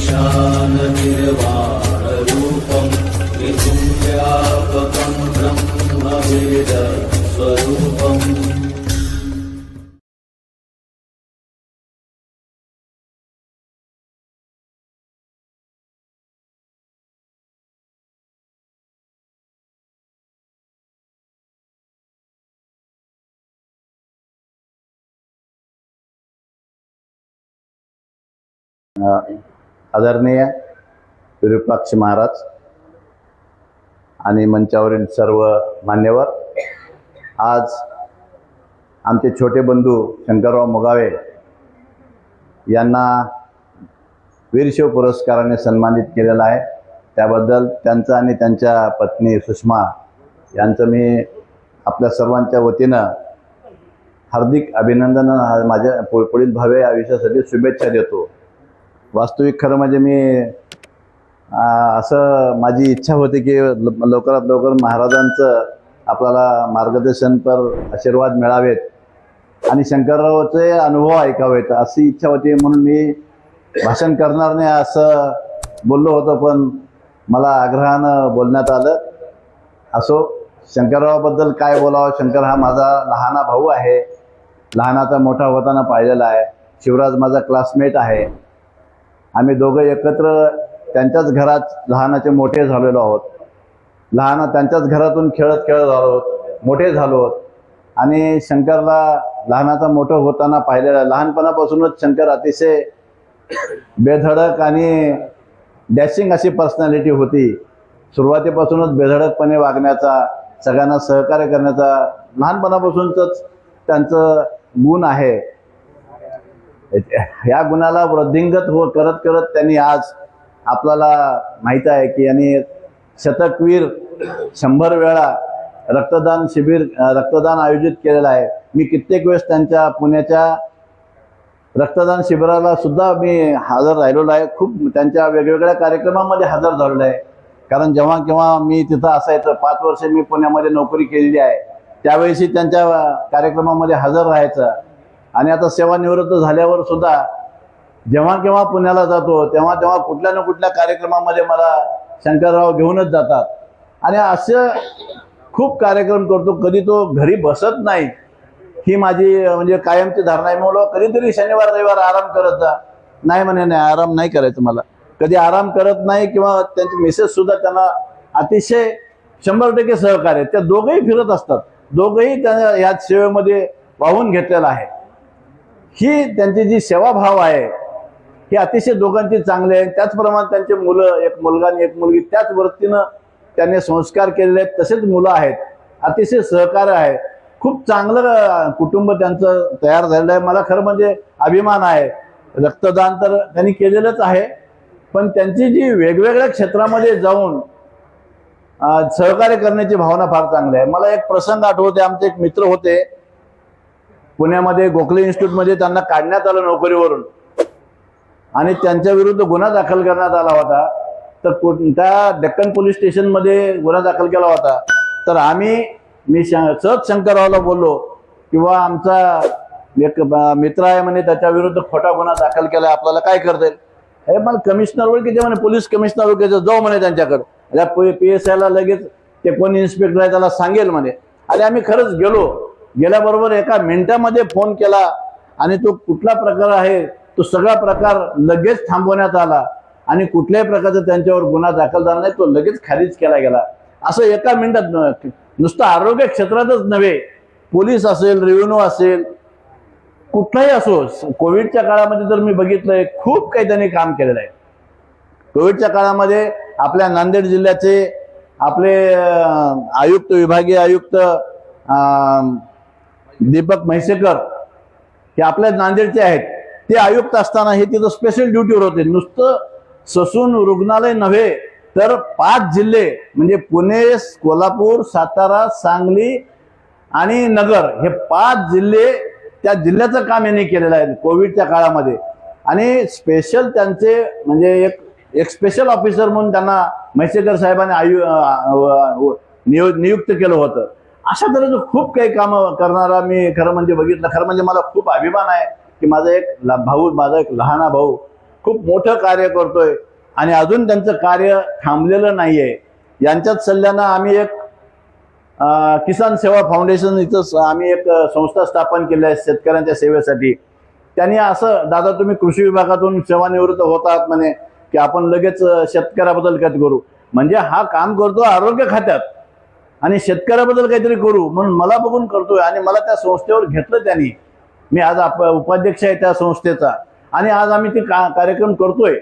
ईशाननिर्वाणरूपम् त्रिपुण्यव्यापकं Uh, आदरणीय विरूपाक्ष महाराज आणि मंचावरील सर्व मान्यवर आज आमचे छोटे बंधू शंकरराव मुगावे यांना वीरशिव पुरस्काराने सन्मानित केलेला आहे. त्याबद्दल त्यांचं आणि त्यांच्या पत्नी सुषमा यांचं मी आपल्या सर्वांच्या वतीनं हार्दिक अभिनंदन माझ्या पु- पुढील भावे आयुष्यासाठी शुभेच्छा देतो. वास्तविक खरं म्हणजे मी असं माझी इच्छा होती की लवकरात लवकर महाराजांचं आपल्याला मार्गदर्शनपर आशीर्वाद मिळावेत. आणि शंकररावचे अनुभव ऐकावेत अशी इच्छा होती म्हणून मी भाषण करणार नाही असं बोललो होतो पण मला आग्रहानं बोलण्यात आलं. असो शंकररावाबद्दल काय बोलावं? शंकर हा माझा लहाना भाऊ आहे. लहानाचा मोठा होताना पाहिलेला आहे. शिवराज माझा क्लासमेट आहे. आम्ही दोघं एकत्र त्यांच्याच घरात लहानाचे मोठे झालेलो आहोत. लहान त्यांच्याच घरातून खेळत खेळत आलो मोठे झालो आहोत. आणि शंकरला लहानाचा मोठं होताना पाहिलेला आहे लहानपणापासूनच शंकर अतिशय बेधडक आणि डॅशिंग अशी पर्सनॅलिटी होती. सुरुवातीपासूनच बेधडकपणे वागण्याचा सगळ्यांना सहकार्य करण्याचा लहानपणापासूनच त्यांचं गुण आहे. ह्या गुणाला वृद्धिंगत हो करत करत त्यांनी आज आपल्याला माहीत आहे की यांनी शतकवीर शंभर वेळा रक्तदान शिबिर रक्तदान आयोजित केलेलं आहे. मी कित्येक वेळेस त्यांच्या पुण्याच्या रक्तदान शिबिराला सुद्धा मी हजर राहिलेलो आहे. खूप त्यांच्या वेगवेगळ्या कार्यक्रमामध्ये हजर झालेलो आहे. कारण जेव्हा केव्हा मी तिथं असायचं पाच वर्ष मी पुण्यामध्ये नोकरी केलेली आहे त्यावेळेसही त्यांच्या कार्यक्रमामध्ये हजर राहायचं. आणि आता सेवानिवृत्त झाल्यावर सुद्धा जेव्हा केव्हा पुण्याला जातो तेव्हा तेव्हा कुठल्या ना कुठल्या कार्यक्रमामध्ये मला शंकरराव घेऊनच जातात. आणि असं खूप कार्यक्रम करतो कधी तो घरी बसत नाही. ही माझी म्हणजे कायमची धारणा आहे. म्हणून कधीतरी शनिवार रविवार आराम करत जा. नाही म्हणे नाही आराम नाही करायचं मला. कधी आराम करत नाही किंवा त्यांची मिसेस सुद्धा त्यांना अतिशय शंभर टक्के सहकार्य त्या दोघंही फिरत असतात. दोघंही त्या या सेवेमध्ये वाहून घेतलेला आहे. ही त्यांची जी सेवाभाव आहे ही अतिशय दोघांची चांगली आहे. त्याचप्रमाणे त्यांचे मुलं एक मुलगा आणि एक मुलगी त्याच वृत्तीनं त्यांनी संस्कार केलेले आहेत. तसेच मुलं आहेत. अतिशय सहकार्य आहे. खूप चांगलं कुटुंब त्यांचं तयार झालेलं आहे. मला खरं म्हणजे अभिमान आहे. रक्तदान तर त्यांनी केलेलंच आहे. पण त्यांची जी वेगवेगळ्या क्षेत्रामध्ये जाऊन सहकार्य करण्याची भावना फार चांगली आहे. मला एक प्रसंग आठवते आमचे एक मित्र होते. पुण्यामध्ये गोखले इन्स्टिट्यूटमध्ये त्यांना काढण्यात आलं नोकरीवरून. आणि त्यांच्या विरुद्ध गुन्हा दाखल करण्यात आला होता. तर त्या डेक्कन पोलीस स्टेशनमध्ये गुन्हा दाखल केला होता. तर आम्ही मी सहज शंकररावला बोललो किंवा आमचा एक मित्र आहे म्हणे त्याच्या विरुद्ध खोटा गुन्हा दाखल केला आपल्याला काय करता येईल? हे मला कमिशनर ओळखीचे म्हणे पोलीस कमिशनर ओळखीचे जाऊ म्हणे त्यांच्याकडे. पी एस आयला लगेच ते कोण इन्स्पेक्टर आहे त्याला सांगेल म्हणे. आणि आम्ही खरंच गेलो. गेल्याबरोबर एका मिनिटामध्ये फोन केला आणि तो कुठला प्रकार आहे तो सगळा प्रकार लगेच थांबवण्यात आला आणि कुठल्याही प्रकारचा त्यांच्यावर गुन्हा दाखल झाला नाही तो लगेच खारिज केला गेला. असं एका मिनिटात न- नुसतं आरोग्य क्षेत्रातच नव्हे पोलीस असेल रेव्हेन्यू असेल कुठलाही असो कोविडच्या काळामध्ये जर मी बघितलंय खूप काही त्यांनी काम केलेलं आहे. कोविडच्या काळामध्ये आपल्या नांदेड जिल्ह्याचे आपले आयुक्त विभागीय आयुक्त दीपक म्हैसेकर हे आपल्या नांदेडचे आहेत. ते आयुक्त असताना हे तिथं स्पेशल ड्युटीवर होते. नुसतं ससून रुग्णालय नव्हे तर पाच जिल्हे म्हणजे पुणे कोल्हापूर सातारा सांगली आणि नगर हे पाच जिल्हे त्या जिल्ह्याचं काम यांनी केलेलं आहे कोविडच्या काळामध्ये. आणि स्पेशल त्यांचे म्हणजे एक एक स्पेशल ऑफिसर म्हणून त्यांना म्हैसेकर साहेबांनी आयु नियुक्त केलं होतं. अशा तऱ्हेचं खूप काही कामं करणारा मी खरं म्हणजे बघितलं. खरं म्हणजे मला खूप अभिमान आहे की माझा एक भाऊ माझा एक लहाना भाऊ खूप मोठं कार्य करतोय आणि अजून त्यांचं कार्य थांबलेलं नाही आहे यांच्याच सल्ल्यानं आम्ही एक किसान सेवा फाउंडेशन इथं आम्ही एक संस्था स्थापन केली आहे शेतकऱ्यांच्या सेवेसाठी. त्यांनी असं दादा तुम्ही कृषी विभागातून सेवानिवृत्त होतात म्हणे की आपण लगेच शेतकऱ्याबद्दल काय करू. म्हणजे हा काम करतो आरोग्य खात्यात. आणि शेतकऱ्याबद्दल काहीतरी करू म्हणून मला बघून करतोय आणि मला त्या संस्थेवर घेतलं त्यांनी. मी आज आप- उपाध्यक्ष आहे त्या संस्थेचा. आणि आज आम्ही ते का कार्यक्रम करतोय.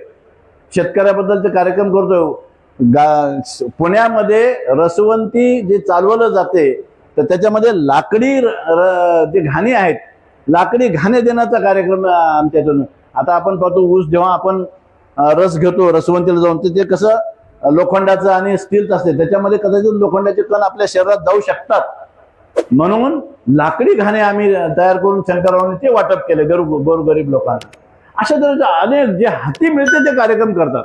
शेतकऱ्याबद्दलचे कार्यक्रम करतोय. गा पुण्यामध्ये रसवंती जे चालवलं जाते तर त्याच्यामध्ये लाकडी र- र- जे घाणे आहेत लाकडी घाणे देण्याचा कार्यक्रम आमच्या इथून आता आपण पाहतो ऊस जेव्हा आपण रस घेतो रसवंतीला जाऊन ते कसं लोखंडाचं आणि स्टीलचं असते. त्याच्यामध्ये कदाचित लोखंडाचे कण आपल्या शरीरात जाऊ शकतात. म्हणून लाकडी घाणे आम्ही तयार करून शंकररावांनी ते वाटप केले गरीब गोरगरीब लोकांना. अशा तऱ्हेचे अनेक जे हाती मिळते ते कार्यक्रम करतात.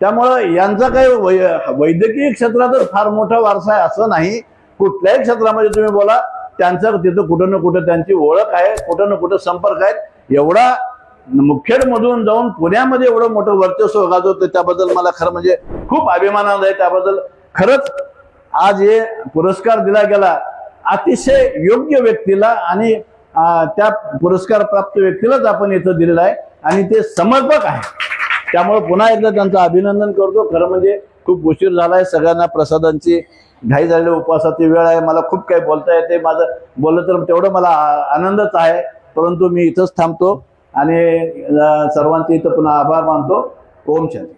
त्यामुळं यांचा काही वै- वैद्यकीय क्षेत्रातच फार मोठा वारसा आहे असं नाही. कुठल्याही क्षेत्रामध्ये तुम्ही बोला त्यांचं तिथं कुठं ना कुठं त्यांची ओळख आहे कुठं ना कुठं संपर्क आहेत एवढा मुखेडमधून जाऊन पुण्यामध्ये एवढं मोठं वर्चस्व गाजवतं त्याबद्दल मला खरं म्हणजे खूप अभिमानानं आहे. त्याबद्दल खरंच आज हे पुरस्कार दिला गेला. अतिशय योग्य व्यक्तीला आणि त्या पुरस्कार प्राप्त व्यक्तीलाच आपण इथं दिलेला आहे. आणि ते समर्पक आहे. त्यामुळे पुन्हा एकदा त्यांचं अभिनंदन करतो. खरं म्हणजे खूप उशीर झाला आहे सगळ्यांना प्रसादांची. घाई झालेली उपवासाची वेळ आहे. मला खूप काही बोलता येते. माझं बोललं तर तेवढं मला आ- आनंदच आहे. परंतु मी इथंच थांबतो. आणि सर्वांचे इथं पुन्हा आभार मानतो. ओम शांती.